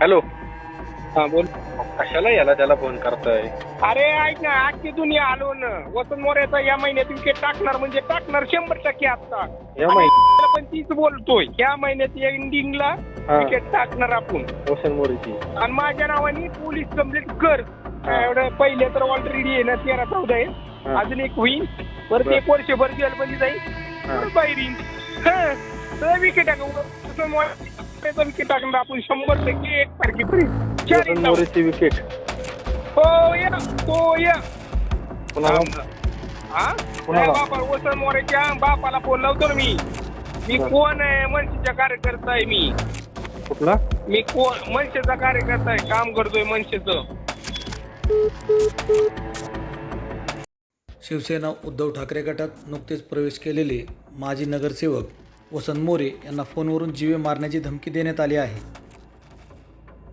Hello. हा बोल. कशाला याला त्याला फोन करताय? अरे ऐक ना आजची दुनिया आलो ना वसंत मोऱ्याचा या महिन्यात विकेट टाकणार म्हणजे टाकणार शंभर टक्के आता या माहिती पण तीच बोलतोय. या महिन्यात एंडिंगला हा. विकेट टाकणार आपण. रोशन मोरेची. आणि माझ्या नावाने पोलीस कंप्लेंट कर. एवढं पहिले तर ऑलरेडी आहे ना तेरा चौदा आहे. हा. अजून एक होईल परत बर. एक वर्षभर जेलमध्ये जाईल हा. परत बाहेर येईल हा. विकेट टाकू विकेट टाकणार आपण शंभर टक्के एक तारखेपर्यंत चार विकेट. हो या. या. कुणाला? हा? कोणाला? नाही बापा वसंत मोरेच्या बापाला फोन लावतो मी. मी. कोण आहे? मनसेचा कार्यकर्ता आहे मी. कुठला? मी कोण? मनसेचा कार्यकर्ता आहे. काम करतोय मनसेचं. शिवसेना उद्धव ठाकरे गटात नुकतेच प्रवेश केलेले माजी नगरसेवक वसंत मोरे यांना फोनवरून जीवे मारण्याची धमकी देण्यात आली आहे.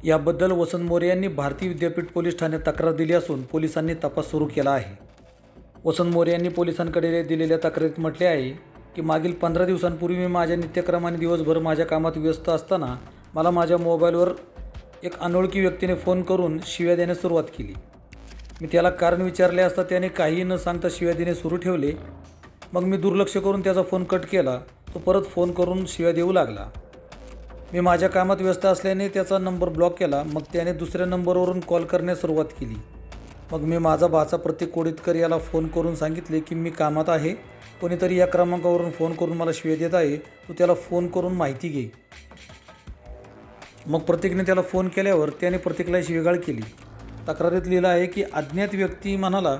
याबद्दल वसंत मोरे यांनी भारतीय विद्यापीठ पोलीस ठाण्यात तक्रार दिली असून पोलिसांनी तपास सुरू केला आहे. वसंत मोरे यांनी पोलिसांकडे दिलेल्या तक्रारीत म्हटले आहे की मागील पंधरा दिवसांपूर्वी मी माझ्या नित्यक्रमाने दिवसभर माझ्या कामात व्यस्त असताना मला माझ्या मोबाईलवर एक अनोळखी व्यक्तीने फोन करून शिव्या देण्यास सुरुवात केली. मी त्याला कारण विचारले असता त्याने काहीही न सांगता शिव्या देणे सुरू ठेवले. मग मी दुर्लक्ष करून त्याचा फोन कट केला. तो परत फोन करून शिव्या देऊ लागला. मी माझ्या कामात व्यस्त असल्याने त्याचा नंबर ब्लॉक केला. मग त्याने दुसऱ्या नंबरवरून कॉल करण्यास सुरुवात केली. मग मी माझा भाचा प्रतीक कोडितकर याला फोन करून सांगितले की मी कामात आहे. कोणीतरी या क्रमांकावरून फोन करून मला शिव्या देत आहे. तू त्याला फोन करून माहिती घे. मग प्रतीकने त्याला फोन केल्यावर त्याने प्रतीकला शिवेगाळ केली. तक्रारीत लिहिलं आहे की अज्ञात व्यक्ती म्हणाला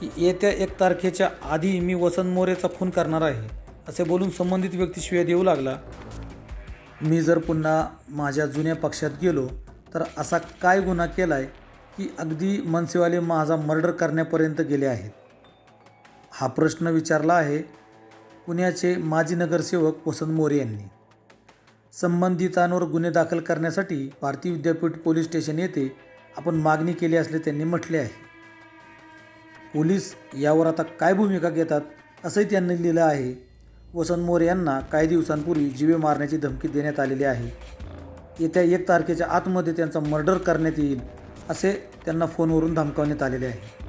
की येत्या एक तारखेच्या आधी मी वसंत मोरेचा खून करणार आहे. असे बोलून संबंधित व्यक्ती शिव्या देऊ लागला. मी जर पुन्हा माझ्या जुन्या पक्षात गेलो तर असा काय गुन्हा केला आहे की अगदी मनसेवाले माझा मर्डर करण्यापर्यंत गेले आहेत? हा प्रश्न विचारला आहे पुण्याचे माजी नगरसेवक वसंत मोरे यांनी. संबंधितांवर गुन्हे दाखल करण्यासाठी भारतीय विद्यापीठ पोलीस स्टेशन येथे आपण मागणी केली असले त्यांनी म्हटले आहे. पोलीस यावर आता काय भूमिका घेतात असंही त्यांनी लिहिलं आहे. वसंत मोरे यांना काही दिवसांपूर्वी जीवे मारण्याची धमकी देण्यात आलेली आहे. येत्या एक तारखेच्या आतमध्ये त्यांचा मर्डर करण्यात येईल असे त्यांना फोनवरून धमकावण्यात आलेले आहे.